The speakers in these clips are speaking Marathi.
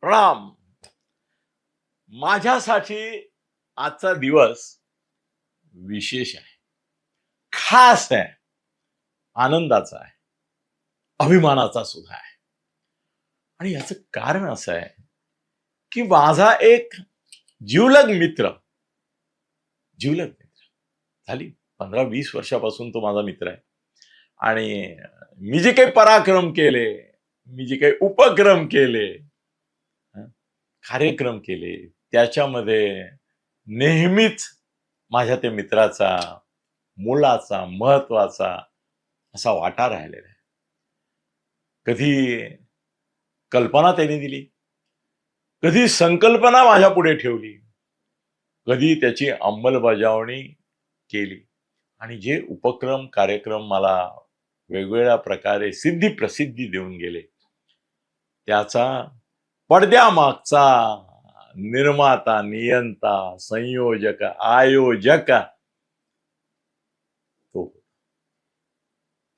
प्रणाम माझ्यासाठी आजचा दिवस विशेष आहे. खास आहे. आनंदाचा आहे. अभिमानाचा सुद्धा आहे. आणि याच कारण असं आहे की माझा एक जिवलग मित्र जिवलग मित्र झाली पंधरा वीस वर्षापासून तो माझा मित्र आहे. आणि मी जे काही पराक्रम केले मी जे काही उपक्रम केले कार्यक्रम केले. त्याच्यामध्ये नेहमीच माझ्या त्या मित्राचा मुलाचा महत्त्वाचा असा वाटा राहिलेला आहे. कधी कल्पना त्याने दिली. कधी संकल्पना माझ्या पुढे ठेवली. कधी त्याची अंमलबजावणी केली. आणि जे उपक्रम कार्यक्रम मला वेगवेगळ्या प्रकारे सिद्धी प्रसिद्धी देऊन गेले त्याचा पडद्यामागचा निर्माता नियंता संयोजक आयोजक. तो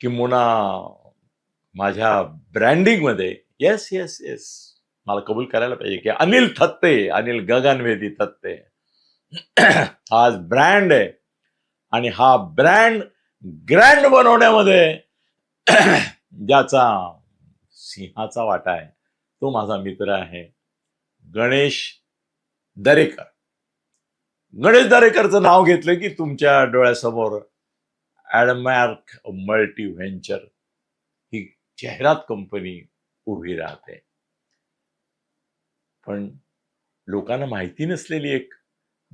किंबुना माझ्या ब्रँडिंगमध्ये येस येस येस मला कबूल करायला पाहिजे की अनिल थत्ते अनिल गगनवेदी थत्ते. आज ब्रँड आहे. आणि हा ब्रँड ग्रँड बनवण्यामध्ये ज्याचा सिंहाचा वाटा आहे. तो माझा मित्र आहे. गणेश दरेकर. गणेश दरेकरचं नाव घेतलं की तुमच्या डोळ्यासमोर ॲडमॅर्क मल्टी व्हेंचर ही जाहिरात कंपनी उभी राहते. पण लोकांना माहिती नसलेली एक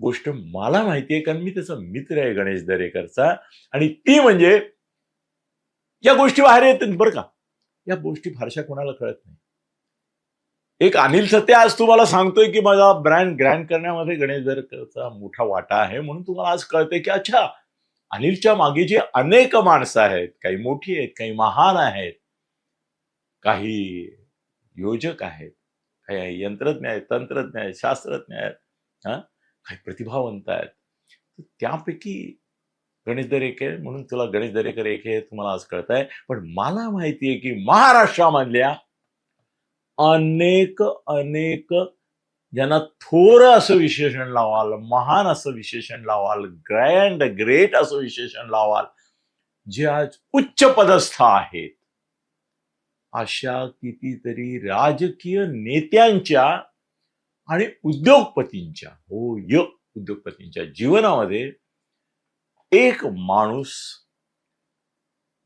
गोष्ट मला माहिती आहे कारण मी त्याचा मित्र आहे गणेश दरेकरचा. आणि ती म्हणजे या गोष्टी बाहेर येतात बरं का. या गोष्टी फारशा कोणाला कळत नाही. एक अनिल सत्य आज तुम्हाला सांगतोय की माझा ब्रँड ग्रँड करण्यामध्ये गणेश दरेकरचा मोठा वाटा आहे म्हणून तुम्हाला आज कळतंय की अच्छा अनिलच्या मागे जी अनेक माणसं आहेत काही मोठी आहेत काही महान आहेत काही योजक आहेत काही यंत्रज्ञ आहेत तंत्रज्ञ आहेत शास्त्रज्ञ आहेत हा काही प्रतिभावंत आहेत. तर त्यापैकी गणेश दरेकर म्हणून तुला गणेश दरेकर एक हे तुम्हाला आज कळत आहे पण मला माहिती आहे की महाराष्ट्रामधल्या अनेक अनेक ज्यांना थोर असं विशेषण लावाल महान असं विशेषण लावाल ग्रँड ग्रेट असं विशेषण लावाल जे आज उच्च पदस्थ आहेत. अशा कितीतरी राजकीय नेत्यांच्या आणि उद्योगपतींच्या हो य उद्योगपतींच्या जीवनामध्ये एक माणूस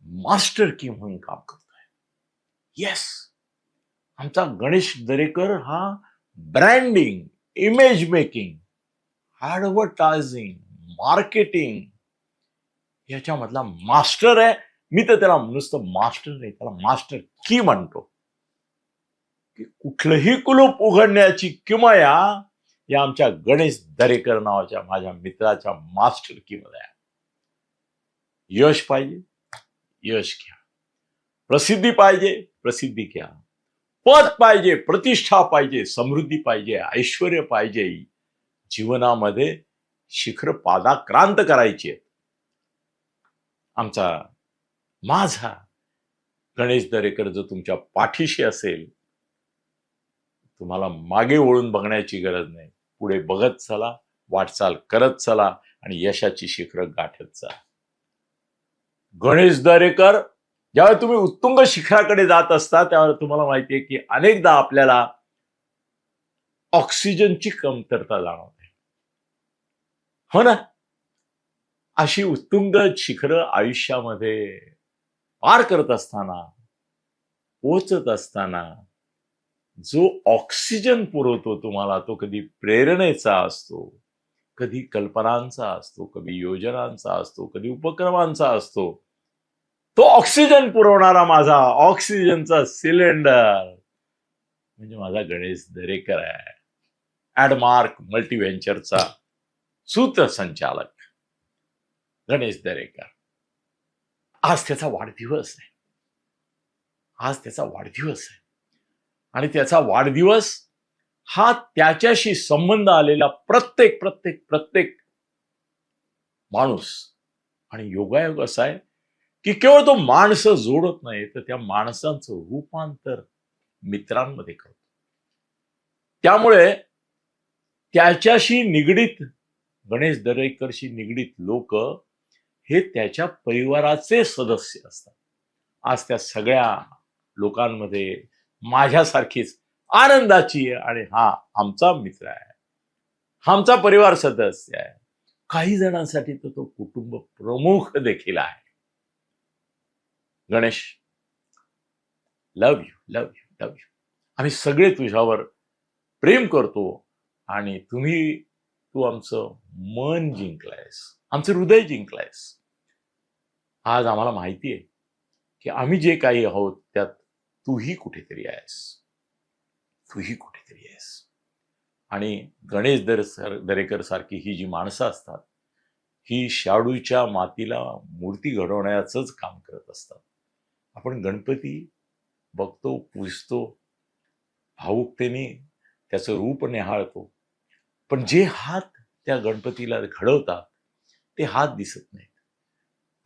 मास्टर की म्हणून काम करतोय. येस आमचा गणेश दरेकर हा branding image making advertising marketing याच्यामधला master आहे. मी तर त्याला नुसतं मास्टर नाही, त्याला मास्टर की म्हणतो. की कुठलंही कुलूप उघडण्याची किमया या आमच्या गणेश दरेकर नावाच्या माझ्या मित्राच्या मास्टर कीमध्ये आहे. यश पाहिजे, यश घ्या. प्रसिद्धी पाहिजे, प्रसिद्धी घ्या. पद पाहिजे प्रतिष्ठा पाहिजे समृद्धी पाहिजे ऐश्वर पाहिजे. जीवनामध्ये शिखर पादाक्रांत करायची आहे आमचा माझा गणेश दरेकर जर तुमच्या पाठीशी असेल तुम्हाला मागे वळून बघण्याची गरज नाही. पुढे बघत चला वाटचाल करत चला आणि यशाची शिखर गाठत चला. गणेश दरेकर ज्यावेळी तुम्ही उत्तुंग शिखराकडे जात असता त्यावेळेला तुम्हाला माहिती आहे की अनेकदा आपल्याला ऑक्सिजनची कमतरता जाणवते. हो ना? अशी उत्तुंग शिखरं आयुष्यामध्ये पार करत असताना पोचत असताना जो ऑक्सिजन पुरवतो तुम्हाला तो कधी प्रेरणेचा असतो कधी कल्पनांचा असतो कधी योजनांचा असतो कधी उपक्रमांचा असतो तो ऑक्सिजन पुरवणारा माझा ऑक्सिजनचा सिलेंडर. म्हणजे माझा गणेश दरेकर आहे. ऍडमार्क मल्टीव्हेंचरचा सूत्रसंचालक. गणेश दरेकर. आज त्याचा वाढदिवस आहे. आज त्याचा वाढदिवस आहे. आणि त्याचा वाढदिवस हा त्याच्याशी संबंध आलेला प्रत्येक प्रत्येक प्रत्येक माणूस. आणि योगायोग असा आहे की केवळ तो माणसं जोडत नाही तर त्या माणसांचं रूपांतर मित्रांमध्ये करतो. त्यामुळे त्याच्याशी निगडीत गणेश दरेकरशी निगडीत लोक हे त्याच्या परिवाराचे सदस्य असतात. आज त्या सगळ्या लोकांमध्ये माझ्यासारखीच आनंदाची आणि हा आमचा मित्र आहे. हा आमचा परिवार सदस्य आहे. काही जणांसाठी तर तो कुटुंब प्रमुख देखील आहे. Ganesh love you love you love you आम्ही सगळे तुझ्यावर प्रेम करतो आणि तुम्ही तू आमचं मन जिंकलायस आमचं हृदय जिंकलायस. आज आम्हाला माहिती आहे की आम्ही जे काही आहोत त्यात तूही कुठेतरी आहेस. तूही कुठेतरी आहेस. आणि गणेश दर सर दरेकर सारखी ही जी माणसं असतात ही शाडूच्या मातीला मूर्ती घडवण्याचंच काम करत असतात. आपण गणपती बघतो पूजतो भावुकतेने त्याचं रूप निहाळतो. पण जे हात त्या गणपतीला घडवतात ते हात दिसत नाहीत.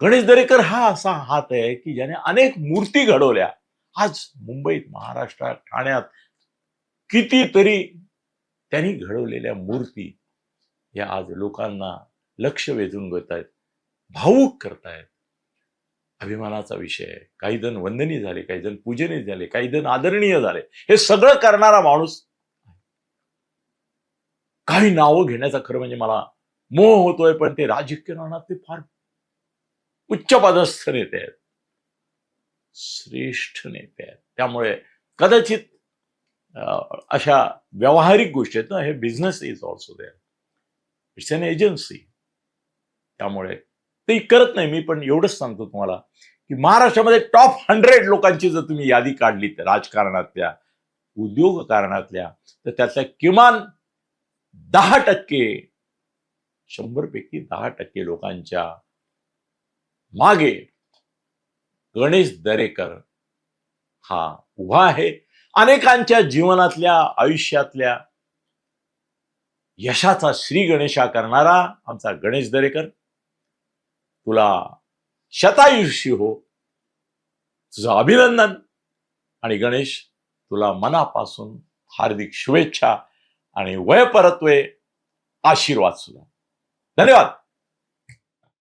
गणेश दरेकर हा असा हात आहे की ज्याने अनेक मूर्ती घडवल्या. आज मुंबईत महाराष्ट्रात ठाण्यात कितीतरी त्यांनी घडवलेल्या मूर्ती या आज लोकांना लक्ष वेधून घेत आहेत भाऊक करतायत. अभिमानाचा विषय आहे. काही जण वंदनीय झाले काही जण पूजनीय झाले काही जण आदरणीय झाले. हे सगळं करणारा माणूस काही नावं घेण्याचा खरं म्हणजे मला मोह होतोय पण ते राजकीय राहणार ते फार उच्च पदस्थ नेते आहेत. श्रेष्ठ नेते आहेत. त्यामुळे कदाचित अं, अशा व्यावहारिक गोष्टी आहेत ना हे business is also there it's an agency त्यामुळे ते करत नाही. मी पण एवढंच सांगतो तुम्हाला की महाराष्ट्रामध्ये टॉप हंड्रेड लोकांची जर तुम्ही यादी काढली तर राजकारणातल्या उद्योग कारणातल्या तर त्यातल्या किमान दहा टक्के शंभर पैकी दहा टक्के लोकांच्या मागे गणेश दरेकर हा उभा आहे. अनेकांच्या जीवनातल्या आयुष्यातल्या यशाचा श्री गणेशा करणारा आमचा गणेश दरेकर. तुला शतायुषी हो. तुझं अभिनंदन. आणि गणेश तुला मनापासून हार्दिक शुभेच्छा आणि वयपरत्वे आशीर्वाद सुद्धा. धन्यवाद.